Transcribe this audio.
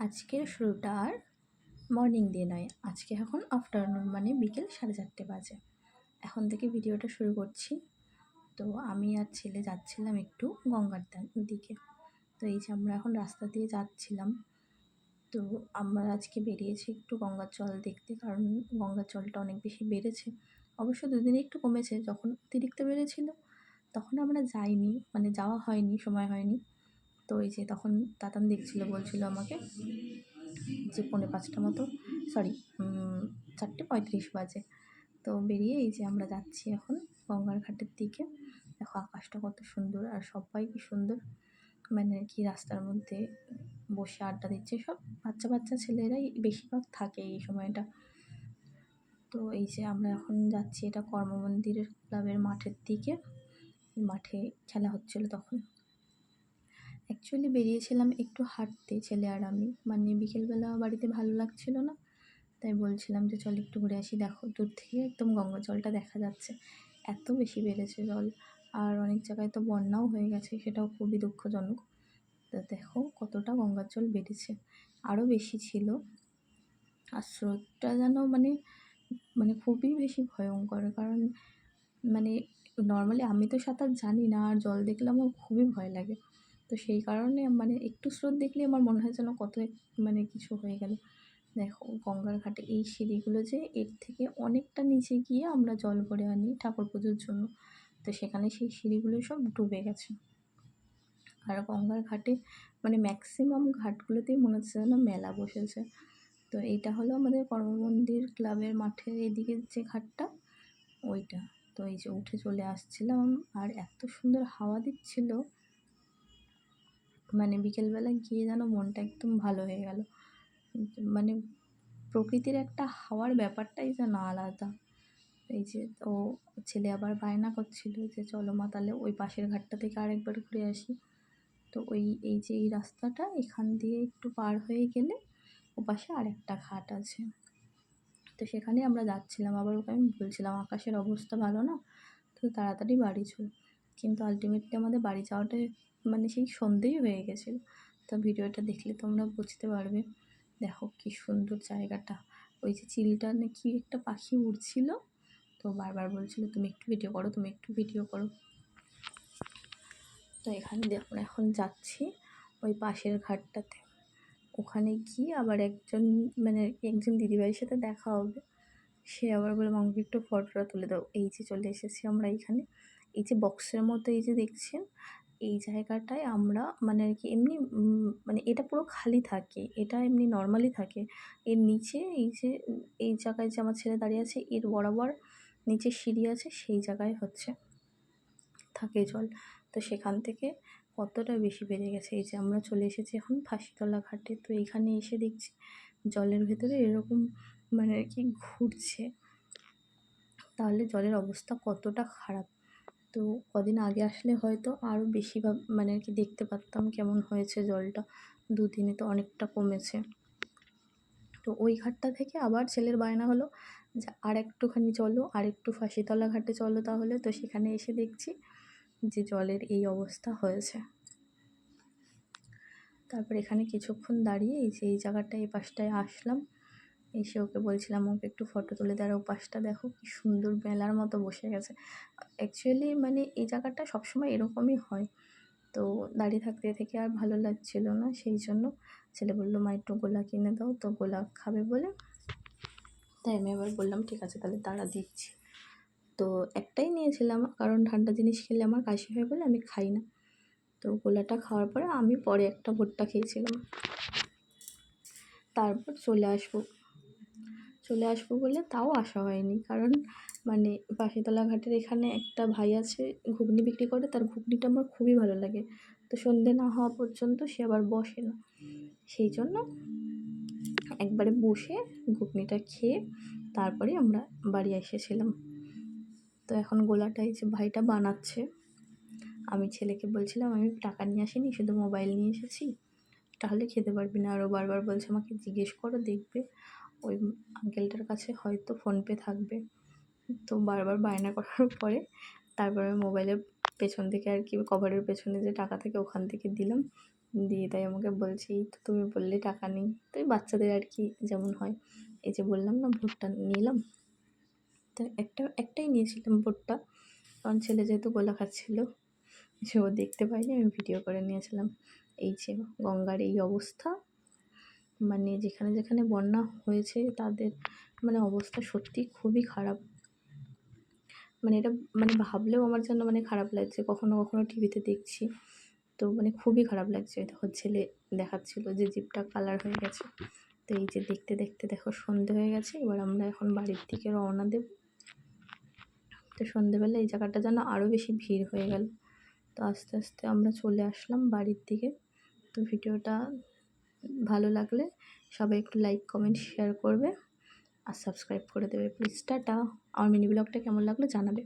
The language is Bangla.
আজকের শুরুটা আর মর্নিং দিয়ে নয়। আজকে এখন আফটারনুন মানে বিকেল সাড়ে চারটে বাজে। এখন থেকে ভিডিওটা শুরু করছি। তো আমি আর ছেলে যাচ্ছিলাম একটু গঙ্গার দিকে। তো এই যে আমরা এখন রাস্তা দিয়ে যাচ্ছিলাম। তো আমরা আজকে বেরিয়েছি একটু গঙ্গার জল দেখতে, কারণ গঙ্গার জলটা অনেক বেশি বেড়েছে। অবশ্য দুদিনে একটু কমেছে, যখন অতিরিক্ত বেড়েছিল, তখন আমরা যাইনি মানে যাওয়া হয়নি, সময় হয়নি। তো এই যে তখন তাতান দেখছিল, বলছিল আমাকে যে পৌনে পাঁচটা মতো সরি চারটে পঁয়ত্রিশ বাজে। তো বেরিয়ে এই যে আমরা যাচ্ছি এখন গঙ্গার ঘাটের দিকে। দেখো আকাশটা কত সুন্দর আর সবাই কি সুন্দর। মানে কি রাস্তার মধ্যে বসে আড্ডা দিচ্ছে। সব বাচ্চা বাচ্চা ছেলেরাই বেশিরভাগ থাকে এই সময়টা। তো এই যে আমরা এখন যাচ্ছি এটা কর্মমন্দিরের ক্লাবের মাঠের দিকে। মাঠে খেলা হচ্ছিল তখন। অ্যাকচুয়ালি বেরিয়েছিলাম একটু হাঁটতে ছেলে আর আমি। মানে বিকেলবেলা বাড়িতে ভালো লাগছিল না, তাই বলছিলাম যে চল একটু ঘুরে আসি। দেখো, দূর থেকে একদম গঙ্গা জলটা দেখা যাচ্ছে। এত বেশি বেড়েছে জল। আর অনেক জায়গায় তো বন্যাও হয়ে গেছে, সেটাও খুবই দুঃখজনক। তো দেখো কতটা গঙ্গার জল বেড়েছে। আরও বেশি ছিল। আর স্রোতটা যেন মানে মানে খুবই বেশি ভয়ঙ্কর। কারণ মানে নর্মালি আমি তো সাঁতার জানি না, আর জল দেখলে আমার খুবই ভয় লাগে। তো সেই কারণে মানে একটু স্রোত দেখলে আমার মনে হয় যেন কত মানে কিছু হয়ে গেল। দেখো, গঙ্গার ঘাটে এই সিঁড়িগুলো যে এর থেকে অনেকটা নিচে গিয়ে আমরা জল ভরে আনি ঠাকুর পুজোর জন্য, তো সেখানে সেই সিঁড়িগুলো সব ডুবে গেছে। আর গঙ্গার ঘাটে মানে ম্যাক্সিমাম ঘাটগুলোতেই মনে হচ্ছে যেন মেলা বসেছে। তো এইটা হলো আমাদের কর্মমন্দির ক্লাবের মাঠের এদিকে যে ঘাটটা, ওইটা। তো এই যে উঠে চলে আসছিলাম আর এত সুন্দর হাওয়া দিচ্ছিল মানে বিকেলবেলা গিয়ে যেন মনটা একদম ভালো হয়ে গেল। মানে প্রকৃতির একটা হাওয়ার ব্যাপারটাই যেন আলাদা। এই যে ও ছেলে আবার বায়না করছিল যে, চলো মা, তাহলে ওই পাশের ঘাটটা থেকে আরেকবার ঘুরে আসি। তো ওই, এই যে এই রাস্তাটা, এখান দিয়ে একটু পার হয়ে গেলে ও পাশে আরেকটা ঘাট আছে। তো সেখানে আমরা যাচ্ছিলাম, আবার ওকে আমি বলছিলাম, আকাশের অবস্থা ভালো না? তো তাড়াতাড়ি বাড়ি চল। কিন্তু আলটিমেটলি আমাদের বাড়ি যাওয়াটা মানে সেই সন্ধেই হয়ে গেছিল। তো ভিডিওটা দেখলে তোমরা বুঝতে পারবে। দেখো কি সুন্দর জায়গাটা। ওই যে চিলটা নাকি একটা পাখি উড়ছিল। তো বারবার বলছিল, তুমি একটু ভিডিও করো, তুমি একটু ভিডিও করো। তো এখানে আমরা এখন যাচ্ছি ওই পাশের ঘাটটাতে। ওখানে গিয়ে আবার একজন মানে একজন দিদিভাইয়ের সাথে দেখা হবে। সে আবার বলে আমাকে একটু ফটোটা তুলে দাও। এই যে চলে এসেছি আমরা এইখানে এই যে বক্সের মতো এই যে দেখছেন? এই জায়গাটায় আমরা মানে আর কি এমনি মানে এটা পুরো খালি থাকে, এটা এমনি নর্মালি থাকে। এর নিচে এই যে, এই জায়গায় যে আমার ছেলে দাঁড়িয়ে আছে, এর বরাবর নিচে সিঁড়ি আছে, সেই জায়গায় হচ্ছে থাকে জল। তো সেখান থেকে কতটা বেশি বেড়ে গেছে, এই যে আমরা চলে এসেছি এখন ফাঁসিতলা ঘাটে। তো এইখানে এসে দেখছি জলের ভেতরে এরকম মানে আর কি ঘুরছে। তাহলে জলের অবস্থা কতটা খারাপ? তো কদিন আগে আসলে হয়তো আরও বেশি মানে আর কি দেখতে পারতাম কেমন হয়েছে জলটা। দুদিনে তো অনেকটা কমেছে। তো ওই ঘাটটা থেকে আবার ছেলের বায়না হলো যে আর একটুখানি চলো, আর একটু ফাঁসিতলা ঘাটে চলো তাহলে। তো সেখানে এসে দেখছি যে জলের এই অবস্থা হয়েছে। তারপর এখানে কিছুক্ষণ দাঁড়িয়ে এই যে, এই জায়গাটা এই পাশটায় আসলাম। এসে ওকে বলছিলাম, ওকে একটু ফটো তুলে দেওয়ার ও পাশটা দেখো, কি সুন্দর মেলার মতো বসে গেছে। অ্যাকচুয়ালি মানে এই জায়গাটা সবসময় এরকমই হয়। তো দাঁড়িয়ে থাকতে থেকে আর ভালো লাগছিল না, সেই জন্য ছেলে বলল, মা, একটু গোলা কিনে দাও, তো গোলা খাবে বলে। তাই আমি আবার বললাম, ঠিক আছে, তাহলে তারা দিচ্ছি। তো একটাই নিয়েছিলাম, কারণ ঠান্ডা জিনিস খেলে আমার কাশি হয় বলে আমি খাই না। তো গোলাটা খাওয়ার পরে আমি পরে একটা ভুট্টা খেয়েছিলাম। তারপর চলে আসব। চলে আসব বলে তাও আসা হয়নি। কারণ মানে পাখিতলা ঘাটের এখানে একটা ভাই আছে, ঘুগনি বিক্রি করে, তার ঘুগনিটা আমার খুবই ভালো লাগে। তো সন্ধে না হওয়া পর্যন্ত সে আবার বসে না। সেই জন্য একবারে বসে ঘুগনিটা খেয়ে তারপরে আমরা বাড়ি এসেছিলাম। তো এখন গোলাটা এই যে ভাইটা বানাচ্ছে, আমি ছেলেকে বলছিলাম, আমি টাকা নিয়ে আসিনি, শুধু মোবাইল নিয়ে এসেছি। তাহলে খেতে পারবি না। আরও বারবার বলছে, আমাকে জিজ্ঞেস করো, দেখবে। ওই আঙ্কেলটার কাছে হয়তো ফোনপে থাকবে। তো বারবার বায়না করার পরে তারপরে মোবাইলের পেছন থেকে আর কি কভারের পেছনে যে টাকা থাকে ওখান থেকে দিলাম। দিয়ে তাই আমাকে বলছি তো তুমি বললে টাকা নেই। তো বাচ্চাদের আর কি যেমন হয়। এই যে বললাম না, ভোটটা নিলাম। তো একটা, একটাই নিয়েছিলাম ভোটটা। কারণ ছেলে যেহেতু গোলা খাচ্ছিল যে ও দেখতে পাইনি আমি ভিডিও করে নিয়েছিলাম। এই যে গঙ্গার এই অবস্থা। মানে যেখানে যেখানে বন্যা হয়েছে তাদের মানে অবস্থা সত্যি খুবই খারাপ। মানে এটা মানে ভাবলেও আমার যেন মানে খারাপ লাগছে। কখনো কখনো টিভিতে দেখছি। তো মানে খুবই খারাপ লাগছে। দেখো ছেলে দেখাচ্ছিলো যে জিপটা কালার হয়ে গেছে। তো এই যে দেখতে দেখতে দেখো সন্ধে হয়ে গেছে। এবার আমরা এখন বাড়ির দিকে রওনা দেব। তো সন্ধেবেলা এই জায়গাটা যেন আরও বেশি ভিড় হয়ে গেল। তো আস্তে আস্তে আমরা চলে আসলাম বাড়ির দিকে। তো ভিডিওটা ভালো লাগলে সবাই একটু লাইক কমেন্ট শেয়ার করবে আর সাবস্ক্রাইব করে দেবে প্লিজ টাটা। আমার মিনি ব্লগটা কেমন লাগল জানাবে।